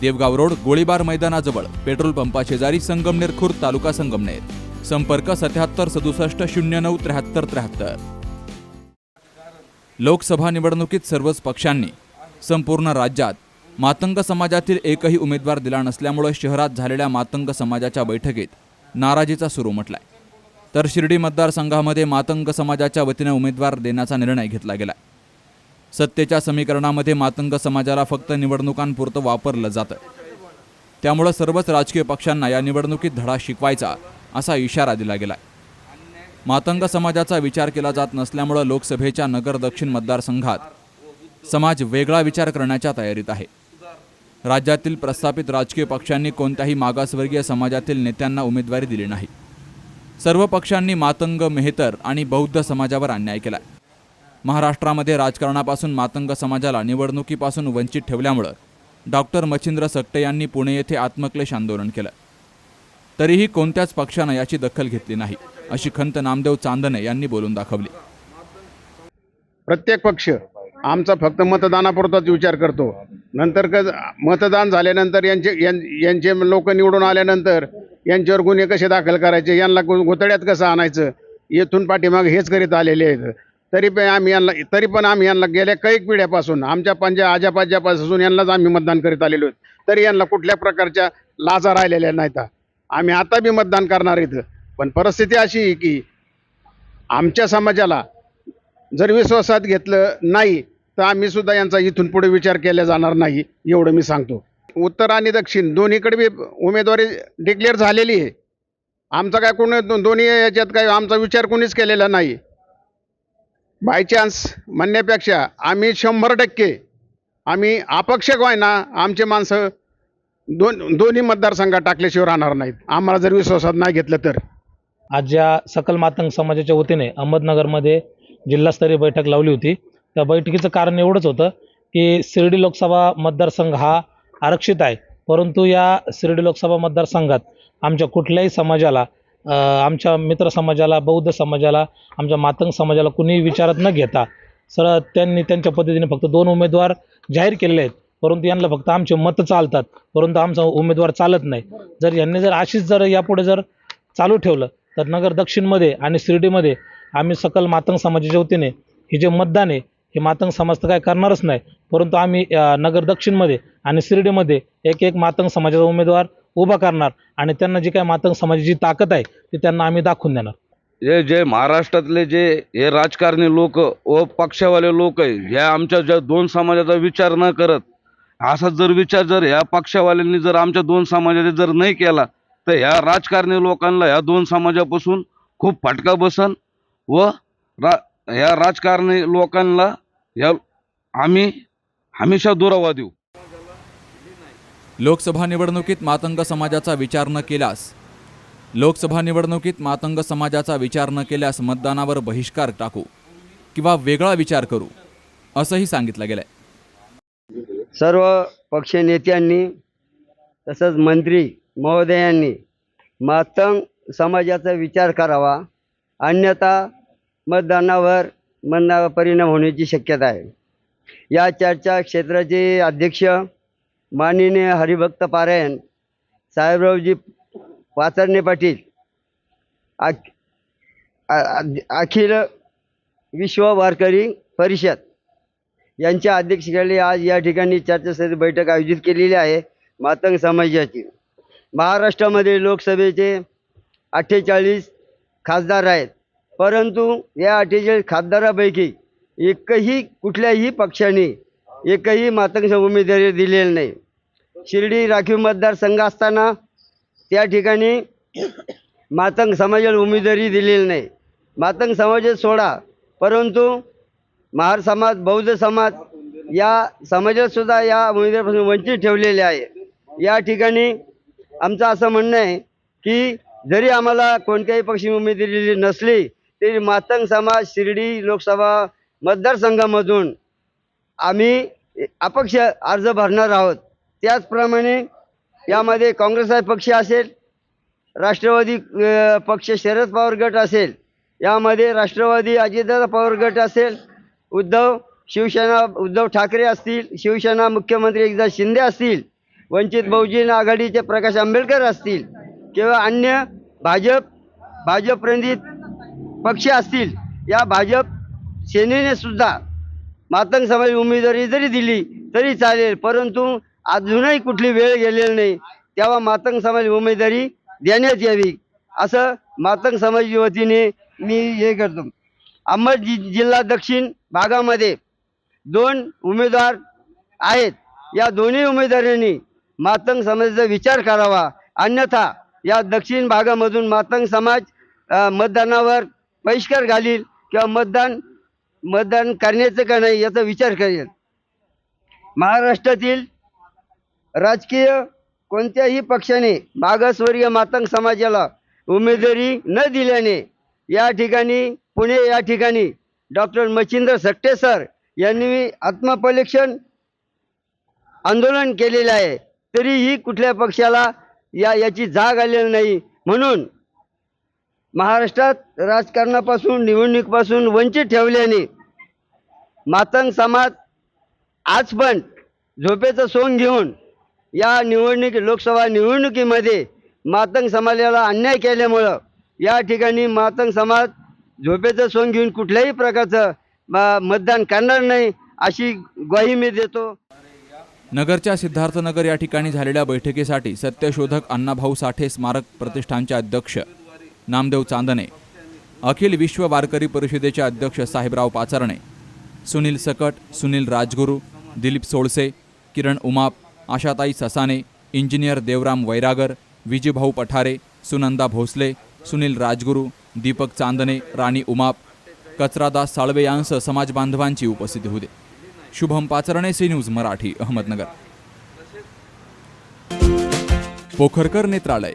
Devgaon road गोळीबार मैदानाजवळ petrol पंपा शेजारी संगमनेर खुर्द तालुका संगमनेर. संपर्क सत्याहत्तर सदुसष्ट शून्य नऊ त्र्याहत्तर त्र्याहत्तर. लोकसभा निवडणुकीत सर्वच पक्षांनी संपूर्ण राज्यात मातंग समाजातील एकही उमेदवार दिला नसल्यामुळे शहरात झालेल्या मातंग समाजाच्या बैठकीत नाराजीचा सुरू म्हटलाय. तर शिर्डी मतदारसंघामध्ये मातंग समाजाच्या वतीने उमेदवार देण्याचा निर्णय घेतला गेला सत्तेच्या समीकरणामध्ये मातंग समाजाला फक्त निवडणुकांपुरतं वापरलं जातं. त्यामुळं सर्वच राजकीय पक्षांना या निवडणुकीत धडा शिकवायचा असा इशारा दिला गेलाय. मातंग समाजाचा विचार केला जात नसल्यामुळं लोकसभेच्या नगर दक्षिण मतदारसंघात समाज वेगळा विचार करण्याच्या तयारीत आहे. राज्यातील प्रस्थापित राजकीय पक्षांनी कोणत्याही मागासवर्गीय समाजातील नेत्यांना उमेदवारी दिली नाही. सर्व पक्षांनी मातंग मेहतर आणि बौद्ध समाजावर अन्याय केलाय. महाराष्ट्रामध्ये राजकारणापासून मातंग समाजाला निवडणुकीपासून वंचित ठेवल्यामुळं डॉक्टर मच्छिंद्र सकटे यांनी पुणे येथे आत्मक्लेश आंदोलन केलं. तरीही कोणत्याच पक्षानं याची दखल घेतली नाही अशी खंत नामदेव चांदणे यांनी बोलून दाखवली. प्रत्येक पक्ष आमचा फक्त मतदानापुरताच विचार करतो. नंतर क मतदान झाल्यानंतर यांचे यांचे लोक निवडून आल्यानंतर यांच्यावर गुन्हे कसे दाखल करायचे यांना गु- घोतड्यात कसं आणायचं येथून पाठीमागे हेच करीत आलेले आहेत. तरी पण आम्ही यांना तरी पण आम्ही यांना गेल्या कैक पिढ्यापासून आमच्या पंजा आजापाज्यापासून यांनाच आम्ही मतदान करीत आलेलो आहोत. तरी यांना कुठल्या प्रकारच्या लाजा राहिलेल्या नाहीत. आम्ही आता बी मतदान करणार इथं पण परिस्थिती अशी आहे की आमच्या समाजाला जर विश्वासात घेतलं नाही तर आम्ही सुद्धा यांचा इथून पुढे विचार केला जाणार नाही एवढं मी सांगतो. उत्तर आणि दक्षिण दोन्हीकडे बी उमेदवारी डिक्लेअर झालेली आहे. आमचा काय कोण दोन्ही याच्यात काय आमचा विचार कोणीच केलेला नाही. बाय चान्स म्हणण्यापेक्षा आम्ही शंभर टक्के आम्ही अपक्षक काय ना आमचे माणसं दोन दोन्ही मतदारसंघात टाकल्याशिवाय राहणार नाहीत. आम्हाला जर विश्वासात नाही घेतलं तर. आज ज्या सकल मातंग समाजाच्या वतीने अहमदनगरमध्ये जिल्हास्तरीय बैठक लावली होती त्या बैठकीचं कारण एवढंच होतं की शिर्डी लोकसभा मतदारसंघ हा आरक्षित आहे. परंतु या शिर्डी लोकसभा मतदारसंघात आमच्या कुठल्याही समाजाला आमच्या मित्र समाजाला बौद्ध समाजाला आमच्या मातंग समाजाला कुणीही विचारात न घेता सरळ त्यांनी त्यांच्या पद्धतीने फक्त दोन उमेदवार जाहीर केलेले आहेत. परंतु यांना फक्त आमचे मतं चालतात. परंतु आमचा उमेदवार चालत नाही. जर यांनी जर अशीच जर यापुढे जर चालू ठेवलं तर नगर दक्षिणमध्ये आणि शिर्डीमध्ये आम्ही सकल मातंग समाजाच्या वतीने हे जे मतदान आहे हे मातंग समाज तर काय करणारच नाही. परंतु आम्ही नगर दक्षिणमध्ये आणि शिर्डीमध्ये एक एक मातंग समाजाचा उमेदवार उभा करणार आणि त्यांना जी काय मातंग समाजाची ताकद आहे ती त्यांना आम्ही दाखवून देणार. हे जे महाराष्ट्रातले जे हे राजकारणी लोक व पक्षावाले लोक आहे ह्या आमच्या ज्या दोन समाजाचा विचार न करत असा जर विचार जर ह्या पक्षावाल्यांनी जर आमच्या दोन समाजाचा जर नाही केला तर ह्या राजकारणी लोकांना ह्या दोन समाजापासून खूप फटका बसन व रा ह्या राजकारणी लोकांना ह्या आम्ही हमेशा दुरावा देऊ. लोकसभा निवडणुकीत मातंग समाजाचा विचार न केल्यास लोकसभा निवडणुकीत मातंग समाजाचा विचार न केल्यास मतदानावर बहिष्कार टाकू किंवा वेगळा विचार करू असंही सांगितलं गेलंय. सर्व पक्ष नेत्यांनी तसंच मंत्री महोदयांनी मातंग समाजाचा विचार करावा. अन्यथा मतदानावर मना परिणाम होण्याची शक्यता आहे. या चर्चा क्षेत्राचे अध्यक्ष माननीय हरिभक्त पारायण साहेबरावजी पाचरणे पाटील आ- अखिल विश्व वारकरी परिषद यांच्या अध्यक्षतेखाली आज या ठिकाणी चर्चासत्री बैठक आयोजित केलेली आहे मातंग समाजाची. महाराष्ट्रामध्ये लोकसभेचे अठ्ठेचाळीस खासदार आहेत परंतु या अठ्ठेचाळीस खासदारापैकी एकही कुठल्याही पक्षाने एकही मातंग उमेदवारी दिलेली नाही. शिर्डी राखीव मतदारसंघ असताना त्या ठिकाणी मातंग समाजाला उमेदवारी दिलेली नाही. मातंग समाजात सोडा परंतु महार समाज बौद्ध समाज या समाजातसुद्धा या उमेदवारापासून वंचित ठेवलेले आहे. या ठिकाणी आमचं असं म्हणणं आहे की जरी आम्हाला कोणत्याही पक्षी उमेदवारी दिलेली नसली तरी मातंग समाज शिर्डी लोकसभा मतदारसंघामधून आम्ही अपक्ष अर्ज भरणार आहोत. त्याचप्रमाणे यामध्ये काँग्रेस पक्ष असेल राष्ट्रवादी पक्ष शरद पवार गट असेल यामध्ये राष्ट्रवादी अजितदादा पवार गट असेल उद्धव शिवसेना उद्धव ठाकरे असतील शिवसेना मुख्यमंत्री एकदा शिंदे असतील वंचित बहुजन आघाडीचे प्रकाश आंबेडकर असतील किंवा अन्य भाजप भाजप प्रणित पक्ष असतील या भाजप सेनेने सुद्धा मातंग समाज उमेदवारी जरी दिली तरी चालेल. परंतु अजूनही कुठली वेळ गेलेली नाही. तेव्हा मातंग समाज उमेदवारी देण्यात यावी. असं मातंग समाजाच्या वतीने मी हे करतो. अहमद जि जिल्हा दक्षिण भागामध्ये दोन उमेदवार आहेत. या दोन्ही उमेदवारांनी मातंग समाजाचा विचार करावा. अन्यथा या दक्षिण भागामधून मातंग समाज मतदानावर बहिष्कार घालील किंवा मतदान मतदान करण्याचं का नाही याचा विचार करेल. महाराष्ट्रातील राजकीय कोणत्याही पक्षाने मागासवर्गीय मातंग समाजाला उमेदवारी न दिल्याने या ठिकाणी पुणे या ठिकाणी डॉक्टर मच्छिंद्र सक्टे सर यांनी आत्मपरीक्षण आंदोलन केलेलं आहे. तरीही कुठल्या पक्षाला या याची जाग आलेली नाही. म्हणून महाराष्ट्रात राजकारणापासून निवडणुकीपासून वंचित ठेवल्याने मातंग समाज आज पण झोपेचं सोंग घेऊन या निवडणूक लोकसभा निवडणुकीमध्ये मातंग समाजाला अन्याय केल्यामुळं या ठिकाणी मातंग समाज झोपेचं सोंग घेऊन कुठल्याही प्रकारचं मतदान करणार नाही अशी ग्वाही मी देतो. नगरच्या सिद्धार्थनगर या ठिकाणी झालेल्या बैठकीसाठी सत्यशोधक अण्णाभाऊ साठे स्मारक प्रतिष्ठानचे अध्यक्ष नामदेव चांदणे अखिल विश्व वारकरी परिषदेचे अध्यक्ष साहेबराव पाचारणे सुनील सकट सुनील राजगुरू दिलीप सोळसे किरण उमाप आशाताई ससाने इंजिनियर देवराम वैरागर विजीभाऊ पठारे सुनंदा भोसले सुनील राजगुरू दीपक चांदणे राणी उमाप कचरादास साळवे यांसह समाज बांधवांची उपस्थिती होते शुभम पाचरणे सी न्यूज मराठी अहमदनगर. पोखरकर नेत्रालय.